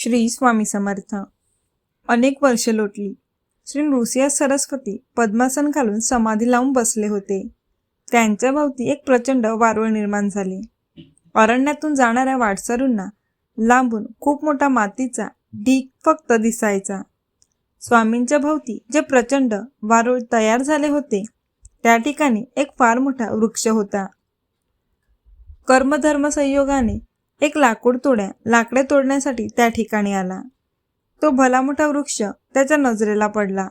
श्री स्वामी समर्थ. अनेक वर्ष लोटली. श्री नृसिंह सरस्वती पद्मासन घालून समाधी लावून बसले होते. त्यांच्या भोवती एक प्रचंड वारुळ निर्माण झाले. अरण्यातून जाणाऱ्या वाटसरूंना लांबून खूप मोठा मातीचा ढीग फक्त दिसायचा. स्वामींच्या भोवती जे प्रचंड वारुळ तयार झाले होते त्या ठिकाणी एक फार मोठा वृक्ष होता. कर्मधर्म संयोगाने एक लाकूड तोड्या लाकडे तोडण्यासाठी त्या ठिकाणी आला. तो भला मोठा वृक्ष त्याच्या नजरेला पडला.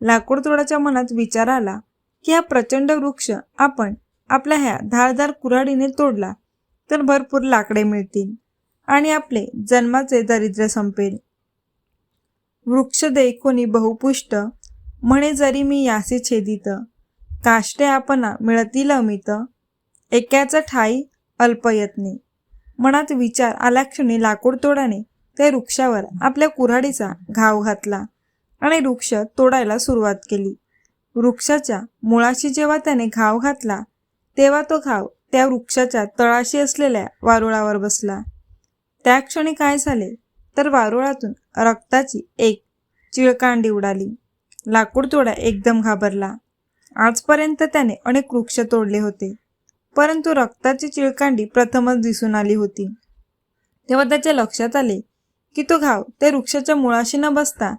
लाकूड तोडाच्या मनात विचार आला की हा प्रचंड वृक्ष आपण आपल्या ह्या धारदार कुऱ्हाडीने तोडला तर भरपूर लाकडे मिळतील आणि आपले जन्माचे दारिद्र्य संपेल. वृक्ष देखोनी बहुपुष्ट म्हणे जरी मी यासी छेदित काष्टे आपणा मिळतील अमित एकाचा ठाई अल्पयत्नी. मनात विचार आल्याक्षणी लाकूडतोडाने त्या वृक्षावर आपल्या कुऱ्हाडीचा घाव घातला आणि वृक्ष तोडायला सुरुवात केली. वृक्षाच्या मुळाशी जेव्हा त्याने घाव घातला तेव्हा तो घाव त्या वृक्षाच्या तळाशी असलेल्या वारुळावर बसला. त्या क्षणी काय झाले तर वारुळातून रक्ताची एक चिळकांडी उडाली. लाकूड तोडा एकदम घाबरला. आजपर्यंत त्याने अनेक वृक्ष तोडले होते. परंतु रक्ताची चिळकांडी प्रथमच दिसून आली होती. तेव्हा त्याच्या लक्षात आले की तो घाव त्या वृक्षाच्या मुळाशी न बसता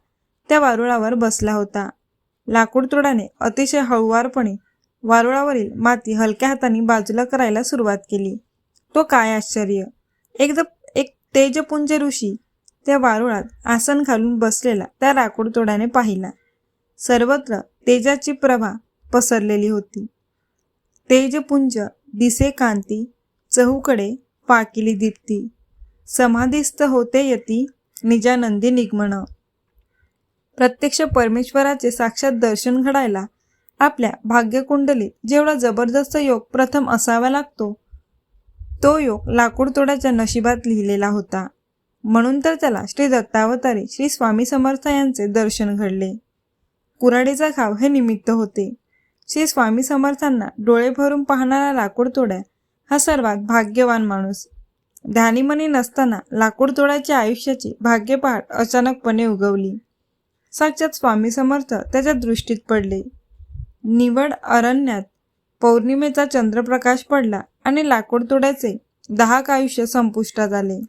त्या वारुळावर बसला होता. लाकूडतोडाने अतिशय हळुवारपणे वारुळावरील माती हलक्या हाताने बाजूला करायला सुरुवात केली. तो काय आश्चर्य! एकदा एक तेजपुंज ऋषी त्या वारुळात आसन घालून बसलेला त्या लाकूडतोडाने पाहिला. सर्वत्र तेजाची प्रभा पसरलेली होती. तेजपुंज दिसे कांती चहूकडे पाकिली दीप्ती. समाधिस्थ होते यती निजानंदी निगमन. प्रत्यक्ष परमेश्वराचे साक्षात दर्शन घडायला आपल्या भाग्यकुंडलीत जेवढा जबरदस्त योग प्रथम असावा लागतो तो योग लाकूडतोड्याच्या नशिबात लिहिलेला होता. म्हणून तर त्याला श्री दत्तावतारी श्री स्वामी समर्थ यांचे दर्शन घडले. कुराडीचा घाव हे निमित्त होते. श्री स्वामी समर्थांना डोळे भरून पाहणारा लाकूड तोड्या हा सर्वात भाग्यवान माणूस. ध्यानीमनी नसताना लाकूडतोड्याच्या आयुष्याची भाग्यपहाट अचानकपणे उगवली. साक्षात स्वामी समर्थ त्याच्या दृष्टीत पडले. निवड अरण्यात पौर्णिमेचा चंद्रप्रकाश पडला आणि लाकूड तोड्याचे दहाक आयुष्य संपुष्टात आले.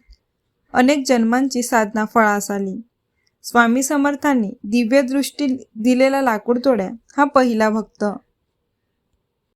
अनेक जन्मांची साधना फळास आली. स्वामी समर्थांनी दिव्यदृष्टी दिलेला लाकूड तोड्या हा पहिला भक्त.